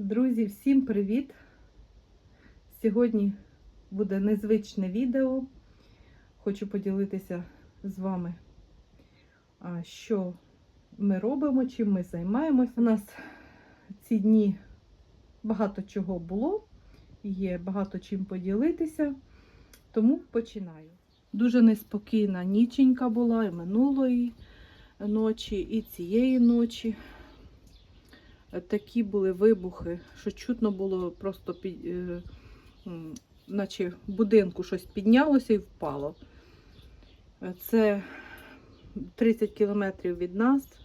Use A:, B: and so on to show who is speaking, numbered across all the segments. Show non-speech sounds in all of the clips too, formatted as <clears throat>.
A: Друзі, всім привіт! Сьогодні буде незвичне відео. Хочу поділитися з вами, що ми робимо, чим ми займаємося. У нас ці дні багато чого було, є багато чим поділитися, тому починаю. Дуже неспокійна ніченька була і минулої ночі, і цієї ночі такі були вибухи, що чутно було просто під, е, наче в будинку щось піднялося і впало. Це 30 кілометрів від нас,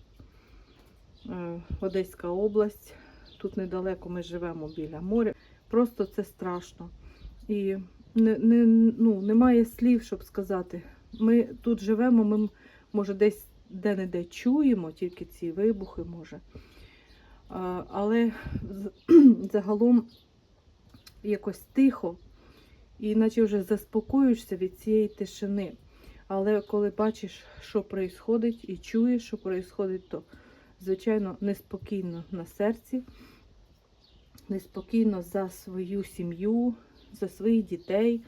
A: е, Одеська область. Тут недалеко ми живемо біля моря. Просто це страшно. І не, не, ну, немає слів, щоб сказати. Ми тут живемо, ми, може, десь де-не-де чуємо тільки ці вибухи, може. Але <clears throat> загалом якось тихо, і наче вже заспокоюєшся від цієї тишини. Але коли бачиш, що відбувається, і чуєш, що відбувається, то, звичайно, неспокійно на серці, неспокійно за свою сім'ю, за своїх дітей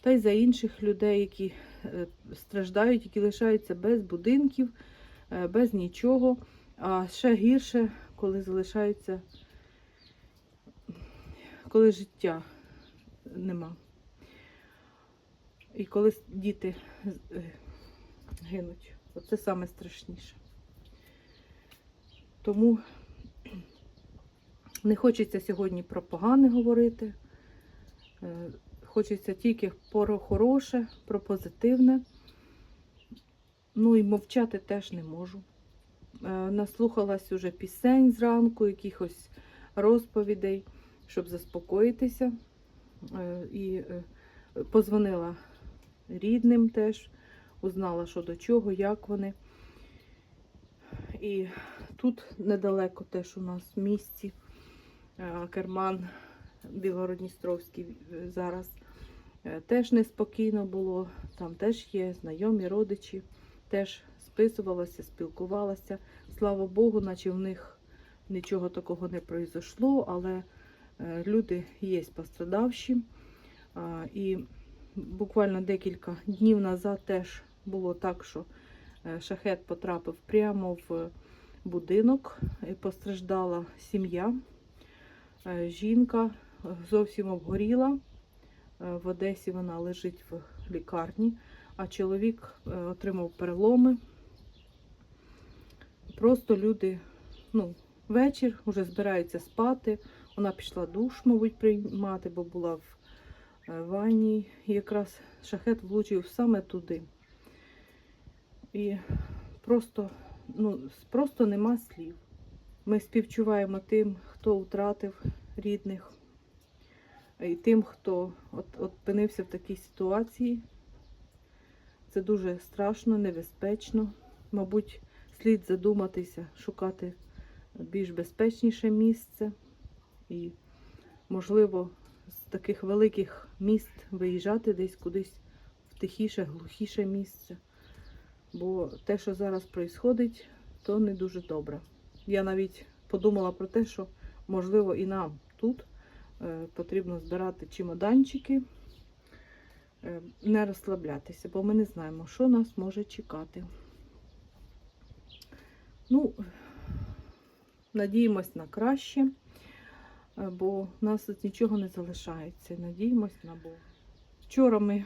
A: та й за інших людей, які е, страждають, які лишаються без будинків, е, без нічого. А ще гірше, коли залишаються, коли життя нема. І коли діти е, гинуть. Оце саме страшніше. Тому не хочеться сьогодні про погане говорити. Е, Хочеться тільки про хороше, про позитивне. Ну і мовчати теж не можу. Е, Наслухалась уже пісень зранку, якихось розповідей, щоб заспокоїтися. Е, І е, позвонила рідним теж, узнала, що до чого, як вони. І тут недалеко теж у нас в місті Керман Білгородністровський зараз. Теж неспокійно було, там теж є знайомі родичі, теж списувалася, спілкувалася. Слава Богу, наче в них нічого такого не произошло, але е, люди є пострадавші. І буквально декілька днів назад теж було так, що е, шахет потрапив прямо в будинок, і постраждала сім'я. Е, Жінка зовсім обгоріла. В Одесі вона лежить в лікарні, а чоловік отримав переломи. Просто люди, ну, вечір вже збираються спати. Вона пішла душ, мабуть, приймати, бо була в е, ванні. І якраз шахет влучив саме туди. І просто, ну, просто нема слів. Ми співчуваємо тим, хто втратив рідних, і тим, хто от, опинився в такій ситуації. Це дуже страшно, небезпечно. Мабуть, слід задуматися, шукати більш безпечніше місце. І, можливо, з таких великих міст виїжджати десь кудись в тихіше, глухіше місце. Бо те, що зараз відбувається, то не дуже добре. Я навіть подумала про те, що, можливо, і нам тут е, потрібно збирати чемоданчики, е, не розслаблятися, бо ми не знаємо, що нас може чекати. Ну, надіємось на краще, е, бо в нас тут нічого не залишається. Надіємось на Бога. Вчора ми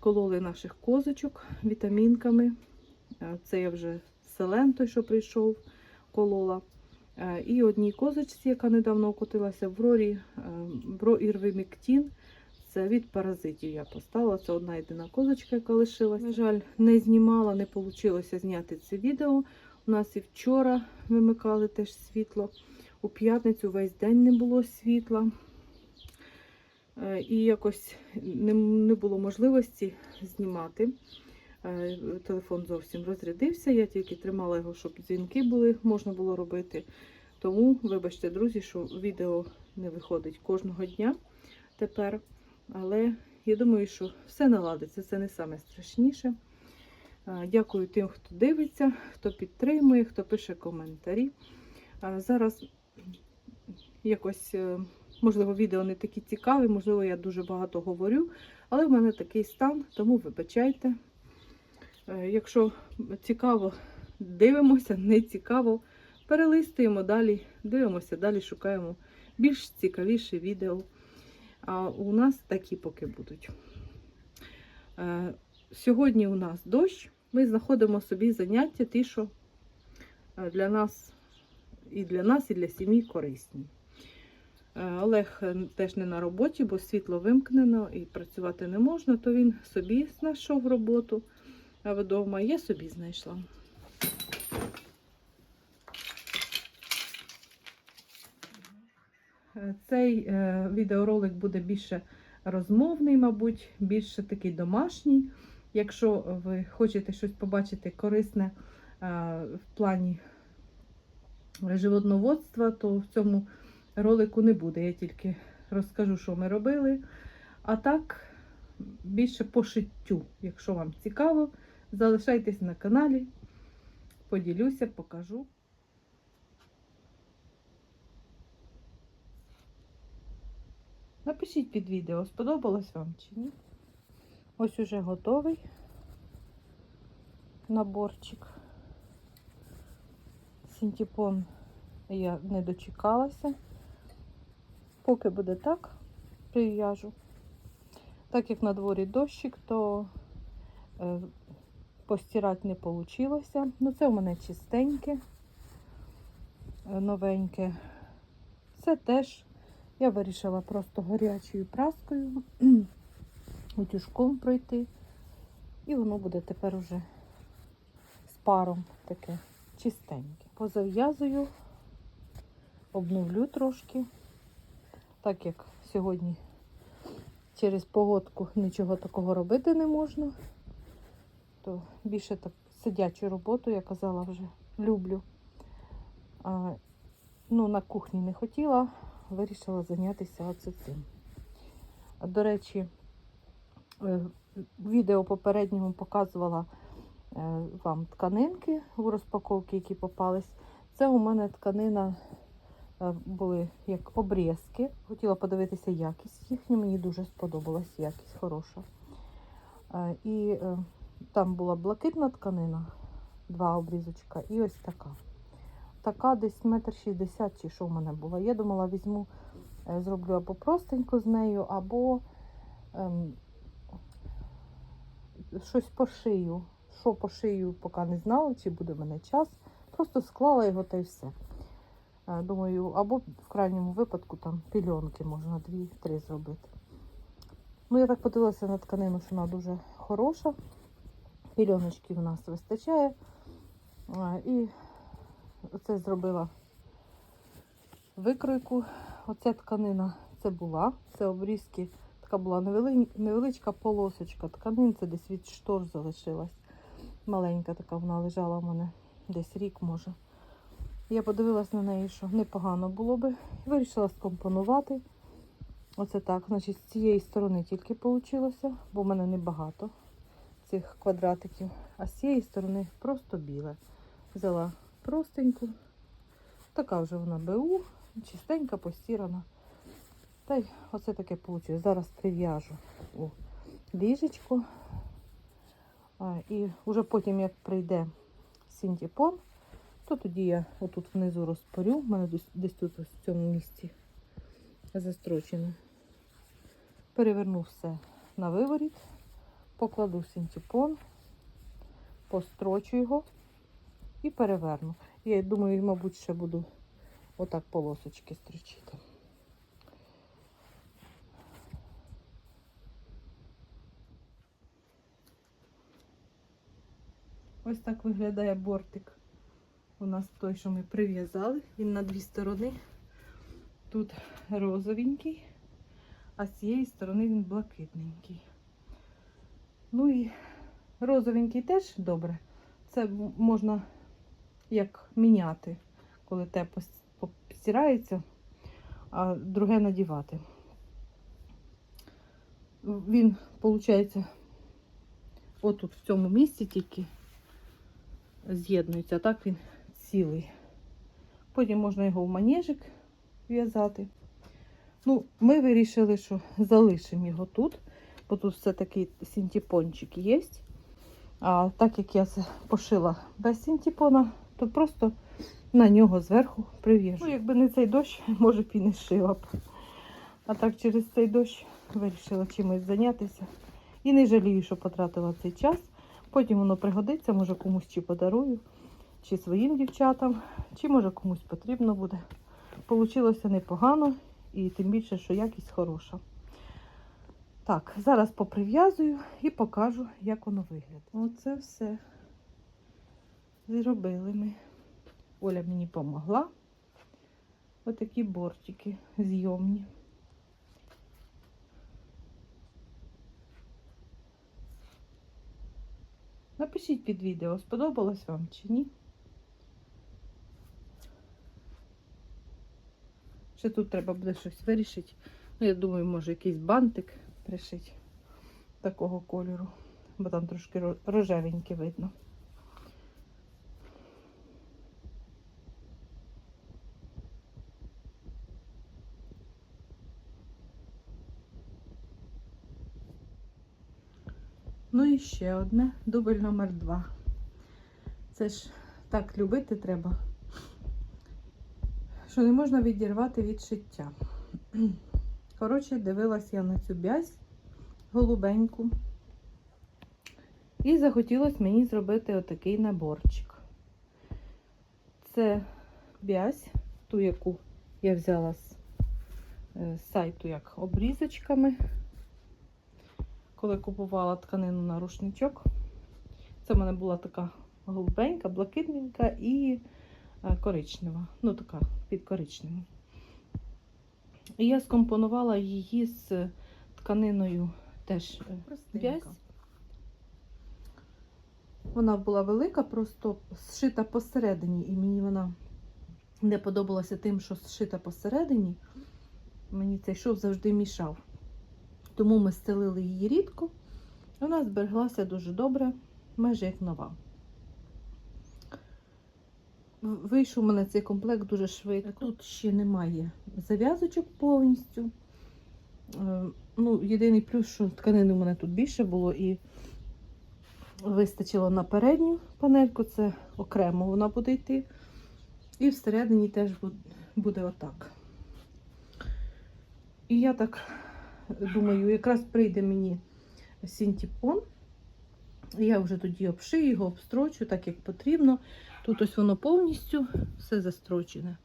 A: кололи наших козочок вітамінками. Е, Це я вже селен той, що прийшов, колола. Е, І одній козочці, яка недавно окотилася в рорі, броірвіміктін. Це від паразитів я поставила. Це одна єдина козочка, яка лишилась. На жаль, не знімала, не вийшло зняти це відео. У нас і вчора вимикали теж світло. У п'ятницю весь день не було світла. Е, І якось не, було можливості знімати. Е, Телефон зовсім розрядився. Я тільки тримала його, щоб дзвінки були, можна було робити. Тому, вибачте, друзі, що відео не виходить кожного дня тепер. Але я думаю, що все наладиться. Це не саме страшніше. Е, Дякую тим, хто дивиться, хто підтримує, хто пише коментарі. Зараз якось, е, можливо, відео не такі цікаві, можливо, я дуже багато говорю, але в мене такий стан, тому вибачайте. Е, Якщо цікаво, дивимося, не цікаво, перелистуємо далі, дивимося, далі шукаємо більш цікавіші відео. А у нас такі поки будуть. Е, Сьогодні у нас дощ. Ми знаходимо собі заняття, ті, що е, для нас і для нас, і для сім'ї корисні. Е, Олег е, теж не на роботі, бо світло вимкнено і працювати не можна, то він собі знайшов роботу вдома. Я собі знайшла. Цей відеоролик буде більше розмовний, мабуть, більше такий домашній. Якщо ви хочете щось побачити корисне е, в плані животноводства, то в цьому ролику не буде. Я тільки розкажу, що ми робили. А так, більше по шиттю. Якщо вам цікаво, залишайтесь на каналі, поділюся, покажу. Напишіть під відео, сподобалось вам чи ні. Ось уже готовий наборчик. Синтепон я не дочекалася. Поки буде так, прив'яжу. Так як на дворі дощик, то е, постирати не вийшло. Ну, це у мене чистеньке, е, новеньке. Це теж я вирішила просто гарячою праскою утюжком пройти. І воно буде тепер уже з паром таке чистеньке. Позав'язую, обновлю трошки, так як сьогодні через погодку нічого такого робити не можна, то більше так сидячу роботу, я казала вже, люблю. А, ну, на кухні не хотіла, вирішила зайнятися оце цим. До речі, відео попередньому показувала е, вам тканинки в розпаковці, які попались. Це у мене тканина е, були як обрізки. Хотіла подивитися якість їхня. Мені дуже сподобалась якість хороша. Е, І е, там була блакитна тканина, два обрізочка, і ось така. Така десь метр шістдесят чи що в мене була. Я думала, візьму, е, зроблю або простенько з нею, або ем, щось пошию. Що пошию, поки не знала, чи буде в мене час. Просто склала його та й все. Е, Думаю, або в крайньому випадку там пільонки можна дві-три зробити. Ну, я так подивилася на тканину, що вона дуже хороша. Пільоночки в нас вистачає. Е, І оце зробила викройку. Оця тканина це була, це обрізки. Така була невеличка полосочка. Тканин це десь від штор залишилась. Маленька така вона лежала в мене десь рік, може. Я подивилась на неї, що непогано було би. І вирішила скомпонувати. Оце так. Значить, з цієї сторони тільки вийшло, бо в мене небагато цих квадратиків. А з цієї сторони просто біле. Взяла простеньку. Така вже вона БУ, чистенька, постірана. Та й оце таке вийшло. Зараз прив'яжу у ліжечко. А, і вже потім, як прийде синтепон, то тоді я отут внизу розпорю. У мене десь, тут в цьому місці застрочено. Переверну все на виворіт, покладу синтепон, построчу його і переверну. Я думаю, мабуть, ще буду отак полосочки строчити. Ось так виглядає бортик. У нас той, що ми прив'язали. Він на дві сторони. Тут розовенький, а з цієї сторони він блакитненький. Ну і розовенький теж добре. Це можна як міняти, коли те пос- постирається, а друге надівати. Він, виходить, отут в цьому місці тільки з'єднується, так він цілий. Потім можна його в манежик в'язати. Ну, ми вирішили, що залишимо його тут, бо тут все-таки синтепончик є. А так як я пошила без синтепона, то просто на нього зверху прив'яжу. Ну, якби не цей дощ, <laughs> може б і не шила б. А так через цей дощ вирішила чимось зайнятися. І не жалію, що потратила цей час. Потім воно пригодиться, може комусь чи подарую, чи своїм дівчатам, чи може комусь потрібно буде. Получилося непогано і тим більше, що якість хороша. Так, зараз поприв'язую і покажу, як воно виглядає. Оце все зробили ми. Оля мені допомогла. Отакі бортики зйомні. Напишіть під відео, сподобалось вам чи ні. Ще тут треба буде щось вирішити. Ну, я думаю, може якийсь бантик пришити такого кольору, бо там трошки ро- рожевеньке видно. Ще одне, дубль номер два. Це ж так любити треба, що не можна відірвати від шиття. Коротше, дивилась я на цю бязь голубеньку. І захотілося мені зробити отакий наборчик. Це бязь, ту, яку я взяла з е, сайту як обрізочками коли купувала тканину на рушничок. Це в мене була така голубенька, блакитненька і е, коричнева. Ну, така під коричневим. І я скомпонувала її з тканиною теж в'язь. Вона була велика, просто зшита посередині, і мені вона не подобалася тим, що зшита посередині. Мені цей шов завжди мішав. Тому ми стелили її рідко. Вона збереглася дуже добре, майже як нова. Вийшов у мене цей комплект дуже швидко. Тут ще немає зав'язочок повністю. Е, Ну, єдиний плюс, що тканини у мене тут більше було і вистачило на передню панельку, це окремо вона буде йти. І всередині теж буде отак. І я так думаю, якраз прийде мені синтепон. Я вже тоді обшию його, обстрочу, так як потрібно. Тут ось воно повністю все застрочене.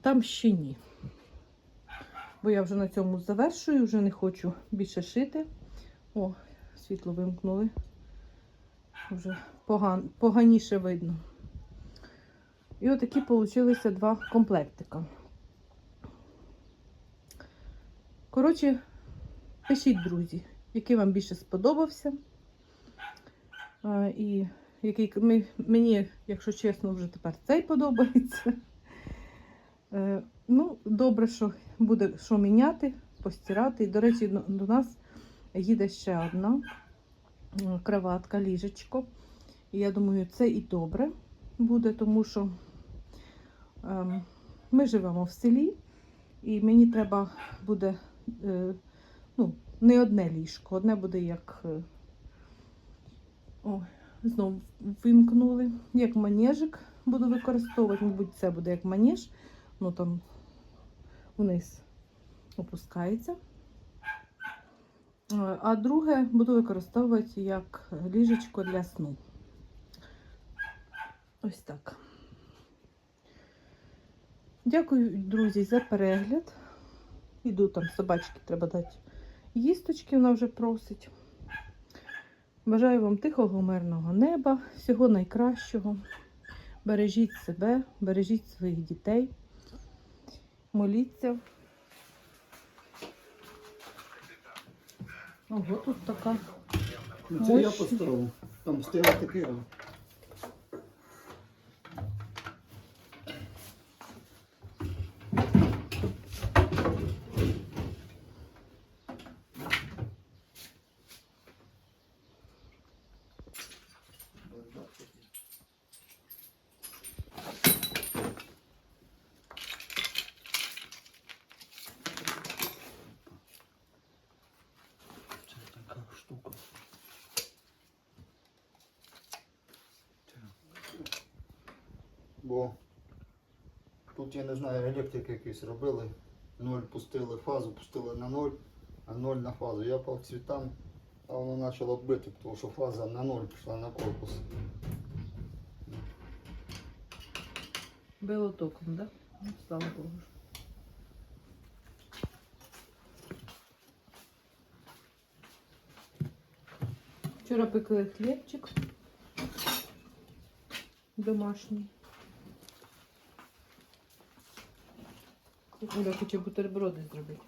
A: Там ще ні. Бо я вже на цьому завершую, вже не хочу більше шити. О, світло вимкнули. Вже поган... поганіше видно. І отакі получилися два комплектика. Коротше, пишіть, друзі, який вам більше сподобався. І який мені, якщо чесно, вже тепер цей подобається. Е, ну, добре, що буде що міняти, постирати. І, до речі, до, нас їде ще одна кроватка, ліжечко. І я думаю, це і добре буде, тому що ем, ми живемо в селі, і мені треба буде е, ну, не одне ліжко, одне буде як. е, О, знову вимкнули. Як манежик буду використовувати, мабуть, це буде як манеж, ну там вниз опускається. Е, А друге буду використовувати як ліжечко для сну. Ось так. Дякую, друзі, за перегляд. Іду там собачки треба дати їсточки, вона вже просить. Бажаю вам тихого, мирного неба, всього найкращого. Бережіть себе, бережіть своїх дітей, моліться. Ого, тут така.
B: Ну, Це я поставив. Там стояв такий.
C: Бо тут я не знаю, електрики якісь робили. Ноль пустили фазу, пустили на ноль, а ноль на фазу. Я по цвітам, а воно почало бити, тому що фаза на ноль пішла на корпус.
A: Било током, да? Ну, Слава Богу. Вчора пекли хлібчик домашній. Оля хоче бутерброди зробити.